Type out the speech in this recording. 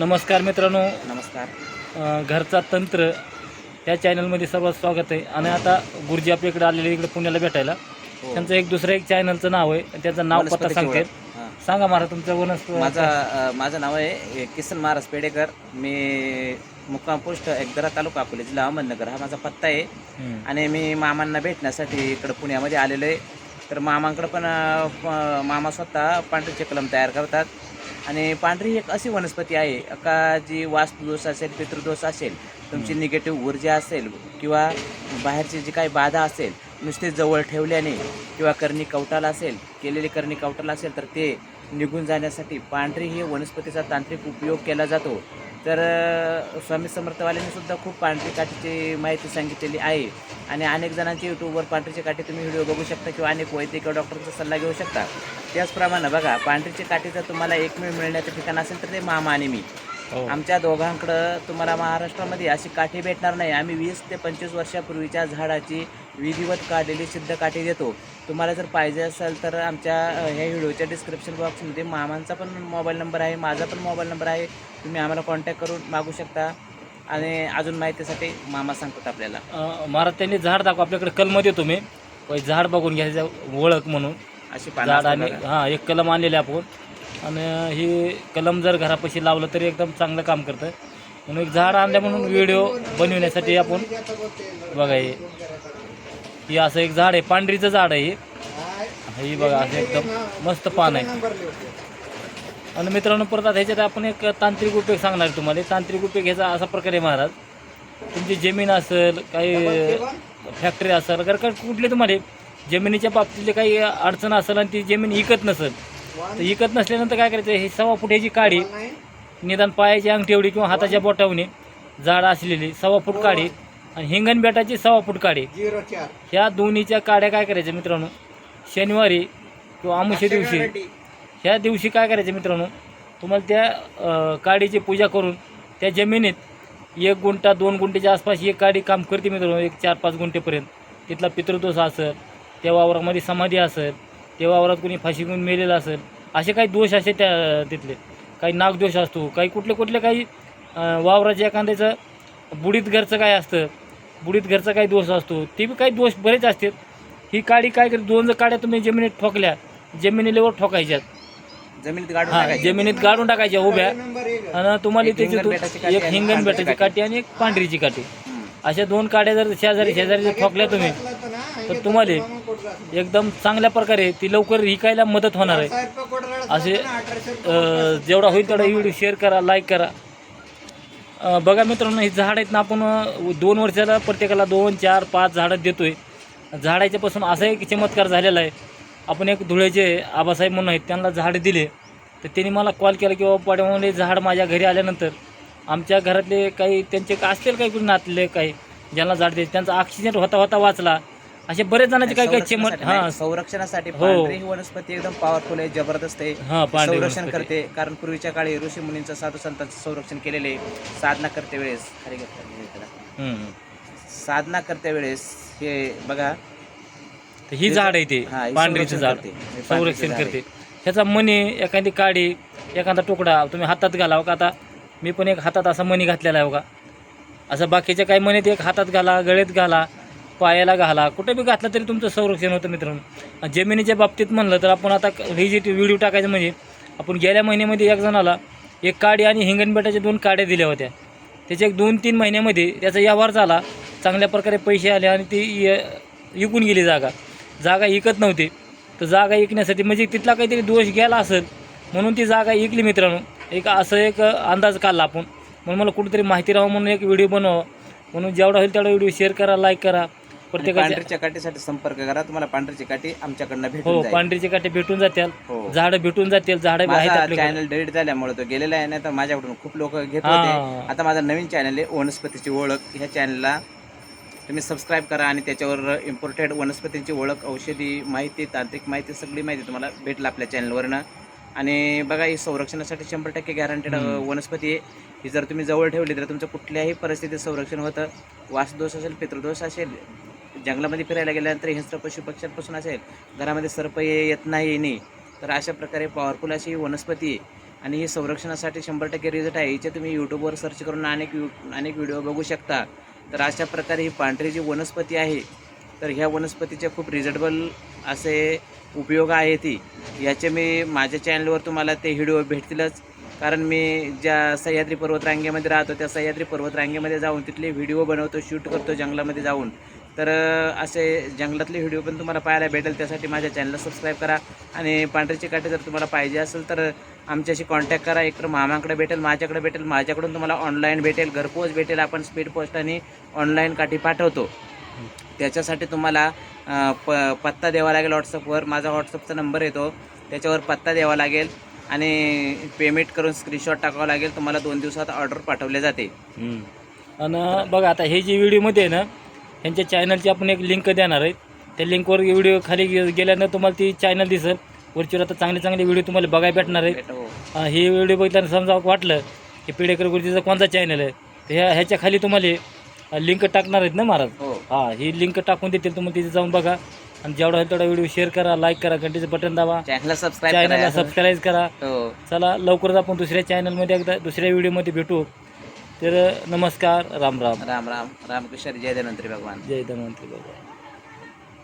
नमस्कार मित्रांनो. नमस्कार. अ, घरचा तंत्र या चॅनलमध्ये सर्वात स्वागत आहे. आणि आता गुरुजी आपल्या इकडे आलेले इकडे पुण्याला भेटायला. हो. त्यांचं एक दुसरं एक चॅनलचं नाव आहे. त्याचं नाव पत्ता वनस्पतीची सांगते ओळख. हां. सांगा मला तुमचं वनस्प माझा अ, माझं नाव आहे किसन महाराज पेडेकर. मी मुक्काम पोस्ट एकदरा तालुका अकोले जिल्हा अहमदनगर. हा माझा पत्ता आहे. हम्म. आणि मी मामांना भेटण्यासाठी इकडं पुण्यामध्ये आलेलो आहे. तर मामांकडं पण अ, प- मामा स्वतः पांढरीचे कलम तयार करतात. आणि पांढरी एक अशी वनस्पती आहे का जी वास्तुदोष असेल पितृदोष असेल तुमची निगेटिव्ह ऊर्जा असेल किंवा बाहेरची जी काही बाधा असेल नुसते जवळ ठेवल्याने किंवा कर्णी कवटाला असेल केलेली कर्णी कवटाला असेल तर ते निघून जाण्यासाठी पांढरी ही वनस्पतीचा तांत्रिक उपयोग केला जातो. तर स्वामी समर्थवाल्यांनी सुद्धा खूप पांढरी काठीची माहिती सांगितलेली आहे. आणि अनेक जणांची यूट्यूबवर पांढरीची काठी तुम्ही व्हिडिओ बघू शकता किंवा अनेक वैद्यकीय डॉक्टरचा सल्ला घेऊ शकता. त्याचप्रमाणे बघा पांढरीची काठी जर तुम्हाला एकमेव मिळण्याचं ठिकाण असेल तर ते मामा आणि मी. हो. आमच्या दोघांकडं तुम्हाला महाराष्ट्रामध्ये अशी काठी भेटणार नाही. आम्ही वीस ते पंचवीस वर्षापूर्वीच्या झाडाची विधिवत काढलेली सिद्ध काठी देतो. तुम्हाला जर पाहिजे असेल तर आमच्या ह्या व्हिडिओच्या डिस्क्रिप्शन बॉक्समध्ये मामांचा पण मोबाईल नंबर आहे माझा पण मोबाईल नंबर आहे. तुम्ही आम्हाला कॉन्टॅक्ट करून मागू शकता. आणि अजून माहितीसाठी मामा सांगतात आपल्याला. महाराज त्यांनी झाड दाखव आपल्याकडे कलम देतो मी झाड बघून घ्यायचं ओळख म्हणून. अशी झाड आणि हां एक कलम आणलेले आपण. आणि ही कलम जर घरापाशी लावलं तरी एकदम चांगलं काम करतं. म्हणून एक झाड आणलं म्हणून व्हिडिओ बनविण्यासाठी आपण बघा हे. ही असं एक झाड आहे पांढरीचं झाड आहे हे. बघा असं एकदम मस्त पान आहे. आणि मित्रांनो परत आता ह्याच्यात आपण एक तांत्रिक उपयोग सांगणार तुम्हाला. तांत्रिक उपयोग ह्याचा असा प्रकारे आहे महाराज. तुमची जमीन असेल काही फॅक्टरी असेल अगर का कुठले तुम्हाला जमिनीच्या बाबतीतले काही अडचण असेल आणि ती जमीन इकत नसेल तर इकत नसल्यानंतर काय करायचं हे सव्वा फूट ह्याची काढी निदान पायाची अंगठी एवढी किंवा हाताच्या बोटावणी जाड असलेली सव्वा फूट काढी आणि हिंगण बेटाची सव्वा फूट काढी ह्या दोन्हीच्या काड्या काय करायच्या मित्रांनो? शनिवारी किंवा आमुष्या दिवशी. ह्या दिवशी काय करायचं मित्रांनो? तुम्हाला त्या काडीची पूजा करून त्या जमिनीत एक गुंठा दोन गुंठेच्या आसपास एक काडी काम करते मित्रांनो एक चार पाच गुंठेपर्यंत तिथला पितृदोष असेल त्या वावरामध्ये समाधी असेल त्या वावरात कोणी फाशी घेऊन मेलेलं असेल असे काही दोष असे त्या तिथले. काही नागदोष असतो काही कुठले कुठले काही वावराच्या एखाद्याचं बुडीत घरचं काय असतं बुडीत घरचा काही दोष असतो. ते बी काही दोष बरेच असतात. ही काडी काय करते? दोन जर काड्या तुम्ही जमिनीत ठोकल्या जमिनीवर ठोकायच्यात. जमिनीत गाडून हा टाकायची. जमिनीत गाडून टाकायच्या उभ्या. आणि तुम्हाला एक त्याची हिंगण दो- बेटाची काठी एक आणि हिंगण बेटाची काठी. आणि एक पांढरीची काठी. अशा दोन काड्या जर शेजारी शेजारी जर ठोकल्या तुम्ही तर तुम्हाला एकदम चांगल्या प्रकारे ती लवकर हिकायला मदत होणार आहे. असे अं, जेवढा होईल तेवढा व्हिडिओ शेअर करा लाईक करा. बघा मित्रांनो हे झाड आहेत ना आपण दोन वर्षाला प्रत्येकाला दोन चार पाच झाडं देतोय. झाडाच्यापासून असा एक चमत्कार झालेला आहे. आपण एक धुळ्याचे आबासाहेब म्हणून आहेत त्यांना झाड दिले. तर त्यांनी मला कॉल केला की बाबा पाड्यामध्ये झाड माझ्या घरी आल्यानंतर आमच्या घरातले काही त्यांचे असतील काही कुठे नातले काही? ज्यांना झाड द्यायचे त्यांचा ऑक्सिजन होता होता वाचला. असे बरेच जणांचे काही काही चमत संरक्षणासाठी हां संरक्षणासाठी हो. पांढरी ही वनस्पती एकदम पॉवरफुल आहे जबरदस्त आहे हां पांढरी संरक्षण वनस्पती. करते कारण पूर्वीच्या काळी ऋषी मुनींचं साधू संतांचं संरक्षण केलेले साधना करते वेळेस खाली घे, खाली घे त्याला. हम्म. साधना करते वेळेस हे बघा तर ही झाड आहे ते हा, हे पांढरीचं संरक्षण झाड करते. हे संरक्षण करते ह्याचा मणी एखादी काडी एखादा तुकडा तुम्ही हातात घाला का आता मी पण एक हातात असा मणी घातलेला आहे बघा असं बाकीच्या काही मणी ते एक हातात घाला गळ्यात घाला पायाला घाला. कुठे बी घातलं तरी तुमचं संरक्षण होतं मित्रांनो. जमिनीच्या बाबतीत म्हणलं तर आपण आता हे जे व्हिडिओ टाकायचं म्हणजे आपण गेल्या महिन्यामध्ये एक जणाला एक काडी आणि हिंगणबेटाच्या दोन काड्या दिल्या होत्या. त्याच्या एक दोन तीन महिन्यामध्ये त्याचा व्यवहार झाला. चांगल्या प्रकारे पैसे आले आणि ती य- विकून गेली जागा. जागा विकत नव्हती. तर जागा विकण्यासाठी म्हणजे तिथला काहीतरी दोष गेला असेल म्हणून ती जागा विकली मित्रांनो. एक असं एक अंदाज काढला आपण. म्हणून मला कुठेतरी माहिती राहावं म्हणून एक व्हिडिओ बनवा म्हणून जेवढा होईल तेवढा व्हिडिओ शेअर करा लाईक करा. प्रत्येकाच्या पांढरीच्या काठीसाठी संपर्क करा. तुम्हाला पांढरीची काठी आमच्याकडनं हो भेटून जाईल. पांढरीचे काटे भेटून जातील. हो. झाडं भेटून जातील झाडं बी आहेत माझा आपल्याकडे. चॅनल डिलीट झाल्यामुळे तो गेलेला आहे नाही तर माझ्याकडून खूप लोक घेत हा. आता माझा नवीन चॅनल आहे वनस्पतीची ओळख. ह्या चॅनलला तुम्ही सबस्क्राईब करा आणि त्याच्यावर इम्पोर्टेड वनस्पतींची ओळख औषधी माहिती तांत्रिक माहिती सगळी माहिती तुम्हाला भेटलं आपल्या चॅनलवरनं आणि बघा ही संरक्षणासाठी शंभर टक्के गॅरंटेड हम्म. वनस्पती आहे. ही जर तुम्ही जवळ ठेवली तर तुमचं कुठल्याही परिस्थितीत संरक्षण होतं. वासदोष असेल पितृदोष असेल जंगलामध्ये फिरायला गेल्यानंतर हिंस्र पशु पक्ष्यांपासून असेल घरामध्ये सर्प येत नाही येणे. तर अशा प्रकारे पॉवरफुल अशी वनस्पती आहे. आणि ही संरक्षणासाठी शंभर टक्के रिझल्ट आहे. हिचे तुम्ही यूट्यूबवर सर्च करून अनेक यू अनेक व्हिडिओ बघू शकता. तर अशा प्रकारे ही पांढरी जी वनस्पती आहे तर ह्या वनस्पतीचे खूप रिझल्टेबल असे उपयोग आहे ती. याचे मी माझ्या चॅनलवर तुम्हाला ते व्हिडिओ भेटतीलच. कारण मी ज्या सह्याद्री पर्वतरांगेमध्ये राहतो त्या सह्याद्री पर्वतरांगेमध्ये जाऊन तिथले व्हिडिओ बनवतो शूट करतो जंगलामध्ये जाऊन. तर असे जंगलातले व्हिडिओ पण तुम्हाला पाहायला भेटेल. त्यासाठी माझ्या चॅनलला सबस्क्राईब करा. आणि पांढरीची काठी जर तुम्हाला पाहिजे असेल तर आमच्याशी कॉन्टॅक्ट करा. एकतर मामाकडे भेटेल माझ्याकडे भेटेल. माझ्याकडून तुम्हाला ऑनलाईन भेटेल घरपोच भेटेल. आपण स्पीड पोस्टाने ऑनलाईन काठी पाठवतो. त्याच्यासाठी तुम्हाला प पत्ता द्यावा लागेल व्हॉट्सअपवर माझा व्हॉट्सअपचा नंबर येतो. त्याच्यावर पत्ता द्यावा लागेल. आणि पेमेंट करून स्क्रीनशॉट टाकावं लागेल. तुम्हाला दोन दिवसात ऑर्डर पाठवले जाते. आणि बघा आता हे जे व्हिडिओमध्ये आहे ना ह्यांच्या चॅनलची आपण एक लिंक देणार आहे. त्या लिंकवर व्हिडिओ खाली गे- गेल्यानं तुम्हाला ती चॅनल दिसेल. वरचीवर आता चांगले चांगले व्हिडिओ तुम्हाला बघायला भेटणार भेट. हो अं, हे व्हिडिओ बघितल्यानं समजा वाटलं की पिढेकर गुरुजीचा कोणता चॅनल आहे? तर ह्या ह्याच्या खाली तुम्हाला लिंक टाकणार आहेत ना महाराज? हो. हां ही लिंक टाकून देतील तुम्ही तिथे जाऊन बघा. आणि जेवढा होईल तेवढा व्हिडिओ शेअर करा लाईक करा घंटीचं बटन दाबा. चॅनलला सबस्क्राईब चॅनलला करा सबस्क्राईब करा. हो. चला लवकरच आपण दुसऱ्या चॅनलमध्ये एकदा दुसऱ्या व्हिडिओमध्ये भेटू. तर नमस्कार राम राम. राम राम. रामकृष्ण जय धन्वंतरी भगवान. जय धन्वंतरी बाबा